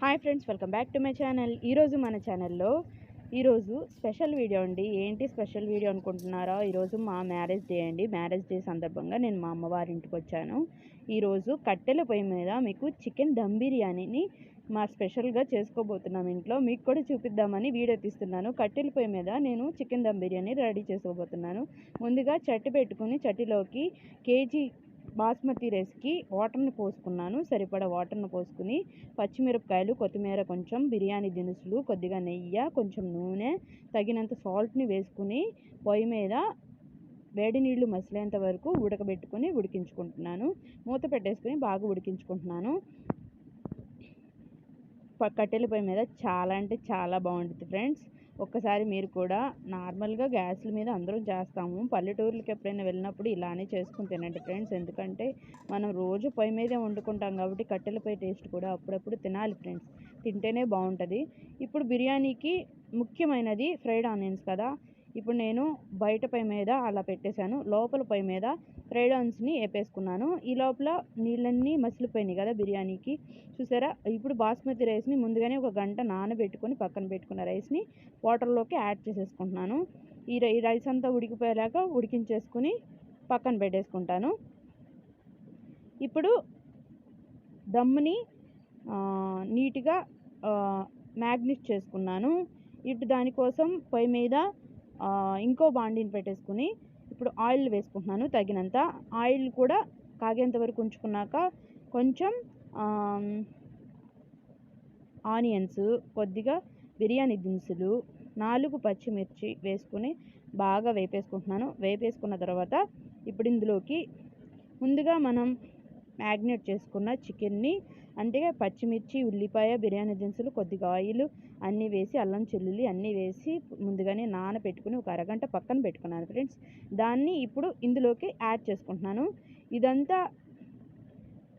Hi friends welcome back to my channel ఈరోజు మన ఛానల్లో ఈరోజు స్పెషల్ వీడియో అండి. ఏంటి స్పెషల్ వీడియో అనుకుంటున్నారా? ఈరోజు మా మ్యారేజ్ డే అండి. మ్యారేజ్ డే సందర్భంగా నేను మా అమ్మవారి ఇంటికి వచ్చాను ఈరోజు కట్టెల పొయ్యి మీద మీకు చికెన్ దమ్ బిర్యానీని మా స్పెషల్గా చేసుకోబోతున్నాం ఇంట్లో. మీకు కూడా చూపిద్దామని వీడియో తీస్తున్నాను. కట్టెల పొయ్యి మీద నేను చికెన్ దమ్ బిర్యానీ రెడీ చేసుకోబోతున్నాను. ముందుగా చట్టి పెట్టుకుని చట్టిలోకి కేజీ బాస్మతి రైస్కి వాటర్ని పోసుకున్నాను. సరిపడా వాటర్ని పోసుకుని పచ్చిమిరపకాయలు కొత్తిమీర కొంచెం బిర్యానీ దినుసులు కొద్దిగా నెయ్యి కొంచెం నూనె తగినంత సాల్ట్ని వేసుకుని పొయ్యి మీద వేడి నీళ్ళు మసిలేంత వరకు ఉడకబెట్టుకుని ఉడికించుకుంటున్నాను. మూత పెట్టేసుకుని బాగా ఉడికించుకుంటున్నాను. కట్టెల పొయ్యి మీద చాలా అంటే చాలా బాగుంటుంది ఫ్రెండ్స్. ఒక్కసారి మీరు కూడా నార్మల్గా గ్యాస్ల మీద అందరం చేస్తాము. పల్లెటూర్లకి ఎప్పుడైనా వెళ్ళినప్పుడు ఇలానే చేసుకుని తినండి ఫ్రెండ్స్. ఎందుకంటే మనం రోజు పొయ్యి మీదే వండుకుంటాం కాబట్టి కట్టెలపై టేస్ట్ కూడా అప్పుడప్పుడు తినాలి ఫ్రెండ్స్. తింటేనే బాగుంటుంది. ఇప్పుడు బిర్యానీకి ముఖ్యమైనది ఫ్రైడ్ ఆనియన్స్ కదా. ఇప్పుడు నేను బయట పై మీద అలా పెట్టేశాను. లోపల పై మీద ఫ్రైడ్ వేపేసుకున్నాను ఈ లోపల నీళ్ళన్నీ మసిలిపోయినాయి కదా బిర్యానీకి. చూసారా? ఇప్పుడు బాస్మతి రైస్ని ముందుగానే ఒక గంట నానబెట్టుకొని పక్కన పెట్టుకున్న రైస్ని వాటర్లోకి యాడ్ చేసేసుకుంటున్నాను. ఈ ఈ రైస్ అంతా ఉడికిపోయేలాగా ఉడికించేసుకుని పక్కన పెట్టేసుకుంటాను. ఇప్పుడు దమ్ముని నీట్గా మ్యాగ్నిష్ చేసుకున్నాను. ఇటు దానికోసం పొయ్యి మీద ఇంకో బాండీని పెట్టేసుకుని ఇప్పుడు ఆయిల్ వేసుకుంటున్నాను తగినంత. ఆయిల్ కూడా కాగేంత వరకు ఉంచుకున్నాక కొంచెం ఆనియన్స్ కొద్దిగా బిర్యానీ దినుసులు నాలుగు పచ్చిమిర్చి వేసుకుని బాగా వేపేసుకుంటున్నాను. వేపేసుకున్న తర్వాత ఇప్పుడు ఇందులోకి ముందుగా మనం మ్యాగ్నేట్ చేసుకున్న చికెన్ని అంటే పచ్చిమిర్చి ఉల్లిపాయ బిర్యానీ దినుసులు కొద్దిగా ఆయిల్ అన్నీ వేసి అల్లం చెల్లుల్లి అన్నీ వేసి ముందుగానే నానబెట్టుకుని ఒక అరగంట పక్కన పెట్టుకున్నాను ఫ్రెండ్స్ దాన్ని ఇప్పుడు ఇందులోకి యాడ్ చేసుకుంటున్నాను. ఇదంతా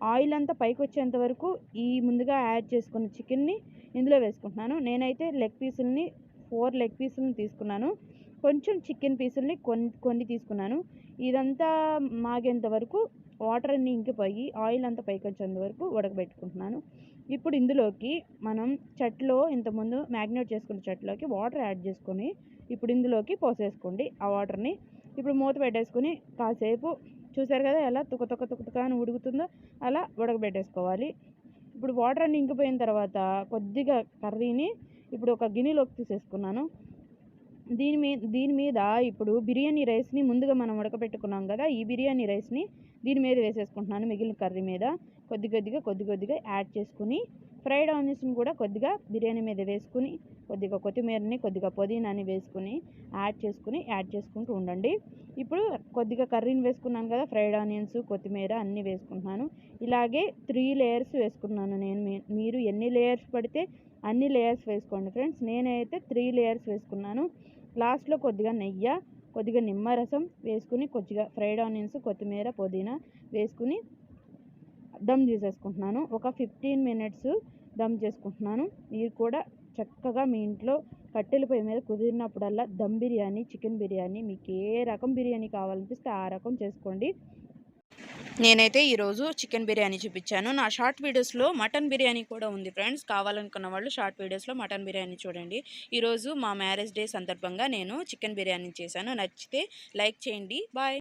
ఆయిల్ అంతా పైకి వచ్చేంత వరకు ఈ ముందుగా యాడ్ చేసుకున్న చికెన్ని ఇందులో వేసుకుంటున్నాను. నేనైతే లెగ్ పీసుల్ని ఫోర్ లెగ్ పీసులను తీసుకున్నాను. కొంచెం చికెన్ పీసుల్ని కొన్ని కొన్ని తీసుకున్నాను. ఇదంతా మాగేంత వరకు వాటర్ అన్నీ ఇంకిపోయి ఆయిల్ అంతా పైకి వచ్చేంత వరకు ఉడకబెట్టుకుంటున్నాను. ఇప్పుడు ఇందులోకి మనం చట్లో ఇంతకుముందు మ్యాగ్నేట్ చేసుకున్న చట్లోకి వాటర్ యాడ్ చేసుకొని ఇప్పుడు ఇందులోకి పోసేసుకోండి ఆ వాటర్ని. ఇప్పుడు మూత పెట్టేసుకుని కాసేపు చూసారు కదా ఎలా తుక తుక తుక తుక అని ఉడుకుతుందో అలా ఉడకబెట్టేసుకోవాలి. ఇప్పుడు వాటర్ అన్ని ఇంకిపోయిన తర్వాత కొద్దిగా కర్రీని ఇప్పుడు ఒక గిన్నెలోకి తీసేసుకున్నాను. దీని మీద దీని మీద ఇప్పుడు బిర్యానీ రైస్ని ముందుగా మనం ఉడకబెట్టుకున్నాం కదా ఈ బిర్యానీ రైస్ని దీని మీద వేసేసుకుంటున్నాను మిగిలిన కర్రీ మీద. కొద్ది కొద్దిగా కొద్ది కొద్దిగా యాడ్ చేసుకుని ఫ్రైడ్ ఆనియన్స్ని కూడా కొద్దిగా బిర్యానీ మీద వేసుకుని కొద్దిగా కొత్తిమీరని కొద్దిగా పుదీనాని వేసుకుని యాడ్ చేసుకుని యాడ్ చేసుకుంటూ ఉండండి. ఇప్పుడు కొద్దిగా కర్రీని వేసుకున్నాను కదా ఫ్రైడ్ ఆనియన్స్ కొత్తిమీర అన్నీ వేసుకుంటున్నాను. ఇలాగే త్రీ లేయర్స్ వేసుకున్నాను నేను. మీరు ఎన్ని లేయర్స్ పడితే అన్ని లేయర్స్ వేసుకోండి. ఫ్రెండ్స్ నేనైతే త్రీ లేయర్స్ వేసుకున్నాను. లాస్ట్లో కొద్దిగా నెయ్యి కొద్దిగా నిమ్మరసం వేసుకుని కొద్దిగా ఫ్రైడ్ ఆనియన్స్ కొత్తిమీర పుదీనా వేసుకుని దమ్ చేసేసుకుంటున్నాను. ఒక ఫిఫ్టీన్ మినిట్స్ దమ్ చేసుకుంటున్నాను. మీరు కూడా చక్కగా మీ ఇంట్లో కట్టెల పొయ్యి మీద కుదిరినప్పుడల్లా దమ్ బిర్యానీ చికెన్ బిర్యానీ మీకు ఏ రకం బిర్యానీ కావాలనిపిస్తే ఆ రకం చేసుకోండి. నేనైతే ఈరోజు చికెన్ బిర్యానీ చూపించాను. నా షార్ట్ వీడియోస్లో మటన్ బిర్యానీ కూడా ఉంది ఫ్రెండ్స్. కావాలనుకున్న వాళ్ళు షార్ట్ వీడియోస్లో మటన్ బిర్యానీ చూడండి. ఈరోజు మా మ్యారేజ్ డే సందర్భంగా నేను చికెన్ బిర్యానీ చేశాను. నచ్చితే లైక్ చేయండి. బాయ్.